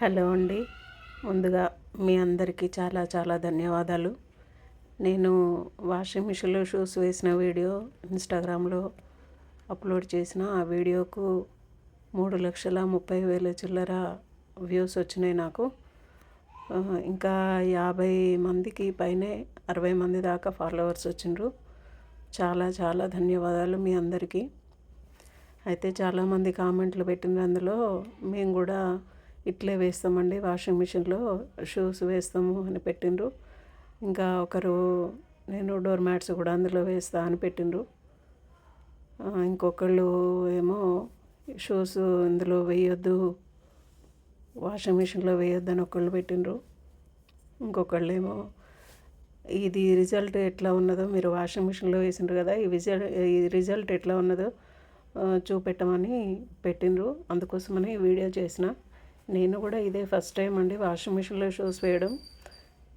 Hello అండి. ముందుగా మీ అందరికీ చాలా చాలా ధన్యవాదాలు. నేను వాషింగ్ మిషన్లో షూస్ వేసిన వీడియో ఇన్స్టాగ్రామ్లో అప్లోడ్ చేసిన ఆ వీడియోకు మూడు లక్షల ముప్పై వేల చిల్లర వ్యూస్ వచ్చినాయి నాకు. ఇంకా యాభై మందికి పైనే అరవై మంది దాకా ఫాలోవర్స్ వచ్చిండ్రు. చాలా చాలా ధన్యవాదాలు మీ అందరికీ. అయితే చాలామంది కామెంట్లు పెట్టిన అందులో. మేము కూడా ఇట్లే వేస్తామండి వాషింగ్ మిషన్లో షూస్ వేస్తాము అని పెట్టిండ్రు. ఇంకా ఒకరు నేను డోర్ మ్యాట్స్ కూడా అందులో వేస్తా అని పెట్టిండ్రు. ఇంకొకళ్ళు ఏమో షూస్ ఇందులో వేయొద్దు వాషింగ్ మిషన్లో వేయొద్దు అని ఒకళ్ళు పెట్టిండ్రు. ఇంకొకళ్ళు ఏమో ఇది రిజల్ట్ ఎట్లా ఉన్నదో మీరు వాషింగ్ మిషన్లో వేసిండ్రు కదా ఈ రిజల్ట్ ఈ రిజల్ట్ ఎట్లా ఉన్నదో చూపెట్టమని పెట్టిండ్రు. అందుకోసమని వీడియో చేసిన. నేను కూడా ఇదే ఫస్ట్ టైం అండి వాషింగ్ మిషన్లో షూస్ వేయడం.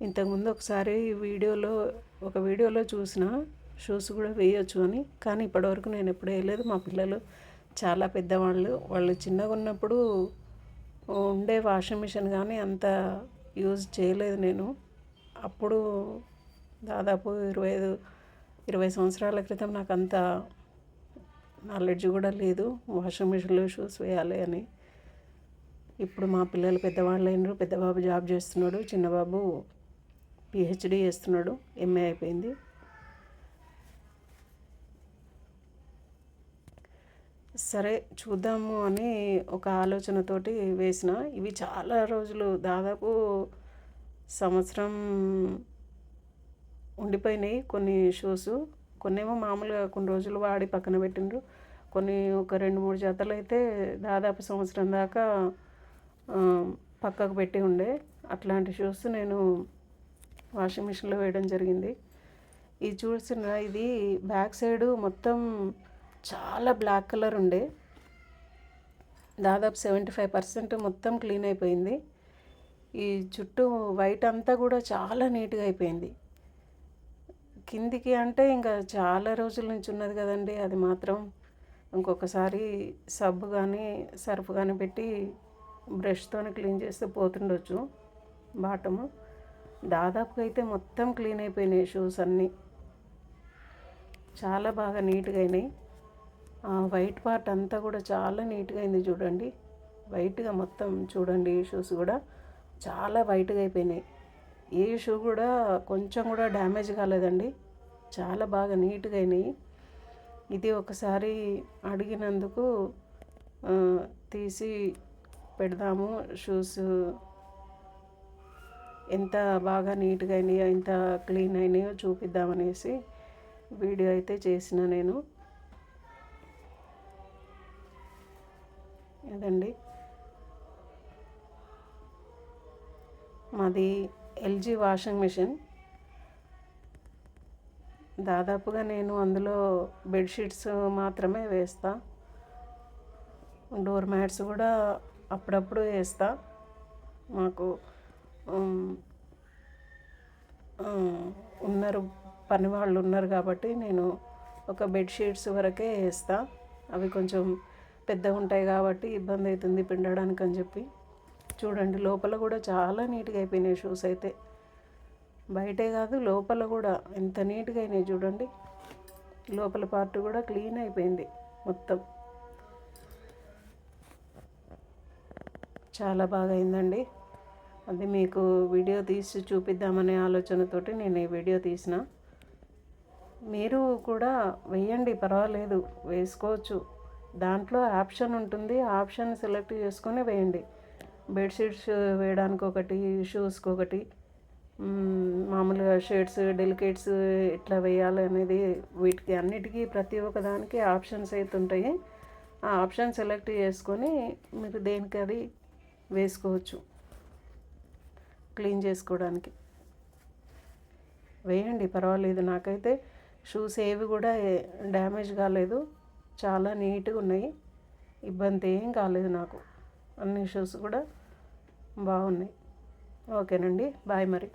ఇంతకుముందు ఒకసారి వీడియోలో ఒక వీడియోలో చూసిన షూస్ కూడా వేయొచ్చు అని కానీ ఇప్పటివరకు నేను ఎప్పుడు వేయలేదు. మా పిల్లలు చాలా పెద్దవాళ్ళు. వాళ్ళు చిన్నగా ఉన్నప్పుడు ఉండే వాషింగ్ మిషన్ కానీ అంత యూజ్ చేయలేదు నేను. అప్పుడు దాదాపు ఇరవై ఐదు ఇరవై సంవత్సరాల క్రితం నాకు అంత నాలెడ్జ్ కూడా లేదు వాషింగ్ మిషన్లో షూస్ వేయాలి అని. ఇప్పుడు మా పిల్లలు పెద్దవాళ్ళు అయినారు. పెద్దబాబు జాబ్ చేస్తున్నాడు. చిన్నబాబు పిహెచ్డి చేస్తున్నాడు. ఎంఏ అయిపోయింది. సరే చూద్దాము అని ఒక ఆలోచనతోటి వేసిన. ఇవి చాలా రోజులు దాదాపు సంవత్సరం ఉండిపోయినాయి కొన్ని షూస్. కొన్నేమో మామూలుగా కొన్ని రోజులు వాడి పక్కన పెట్టిండ్రు. కొన్ని ఒక రెండు మూడు జతలు అయితే దాదాపు సంవత్సరం దాకా పక్కకు పెట్టి ఉండే. అట్లాంటి షూస్ నేను వాషింగ్ మిషన్లో వేయడం జరిగింది. ఇది చూసిన ఇది బ్యాక్ సైడు మొత్తం చాలా బ్లాక్ కలర్ ఉండే. దాదాపు సెవెంటీ ఫైవ్ పర్సెంట్ మొత్తం క్లీన్ అయిపోయింది. ఈ చుట్టూ వైట్ అంతా కూడా చాలా నీట్గా అయిపోయింది. కిందికి అంటే ఇంకా చాలా రోజుల నుంచి ఉన్నది కదండి అది మాత్రం. ఇంకొకసారి సబ్బు కానీ సర్ఫ్ కానీ పెట్టి బ్రష్తో క్లీన్ చేస్తే పోతుండొచ్చు బాటము. దాదాపుగా అయితే మొత్తం క్లీన్ అయిపోయినాయి షూస్ అన్నీ. చాలా బాగా నీట్గా అయినాయి వైట్ పార్ట్ అంతా కూడా చాలా నీట్గా అయింది చూడండి. వైట్గా మొత్తం చూడండి ఈ షూస్ కూడా. చాలా వైట్గా అయిపోయినాయి ఏ షూ కూడా కొంచెం కూడా డ్యామేజ్ కాలేదండి. చాలా బాగా నీట్గా అయినాయి ఇది ఒకసారి అడిగినందుకు తీసి పెడదాము. షూస్ ఎంత బాగా నీట్గా అయినాయో ఎంత క్లీన్ అయినాయో చూపిద్దామనేసి వీడియో అయితే చేసిన నేను. అదండి. మాది ఎల్జీ వాషింగ్ మిషన్. దాదాపుగా నేను అందులో బెడ్షీట్స్ మాత్రమే వేస్తా. డోర్ మ్యాట్స్ కూడా అప్పుడప్పుడు వేస్తా మాకు ఉన్నారు పని వాళ్ళు ఉన్నారు కాబట్టి నేను ఒక బెడ్షీట్స్ వరకే వేస్తా అవి కొంచెం పెద్దగా ఉంటాయి కాబట్టి ఇబ్బంది అవుతుంది పిండడానికి అని చెప్పి. చూడండి లోపల కూడా చాలా నీట్గా అయిపోయినాయి షూస్ అయితే. బయటే కాదు లోపల కూడా ఎంత నీట్గా అయినాయి చూడండి. లోపల పార్ట్ కూడా క్లీన్ అయిపోయింది మొత్తం. చాలా బాగా అయిందండి అది మీకు వీడియో తీసి చూపిద్దామనే ఆలోచనతోటి నేను ఈ వీడియో తీసిన. మీరు కూడా వేయండి పర్వాలేదు వేసుకోవచ్చు. దాంట్లో ఆప్షన్ ఉంటుంది. ఆప్షన్ సెలెక్ట్ చేసుకొని వేయండి. బెడ్షీట్స్ వేయడానికి ఒకటి షూస్కి ఒకటి మామూలుగా షర్ట్స్ డెలికేట్స్ ఎట్లా వేయాలి అనేది వీటికి అన్నిటికీ ప్రతి ఒక్క దానికి ఆప్షన్స్ అయితే ఉంటాయి. ఆ ఆప్షన్ సెలెక్ట్ చేసుకొని మీరు దేనికి అది వేసుకోవచ్చు. క్లీన్ చేసుకోవడానికి. వేయండి పర్వాలేదు. నాకైతే షూస్ ఏవి కూడా డ్యామేజ్ కాలేదు. చాలా నీట్గా ఉన్నాయి. ఇబ్బంది ఏం కాలేదు నాకు. అన్ని షూస్ కూడా బాగున్నాయి. ఓకేనండి. బాయ్ మరి.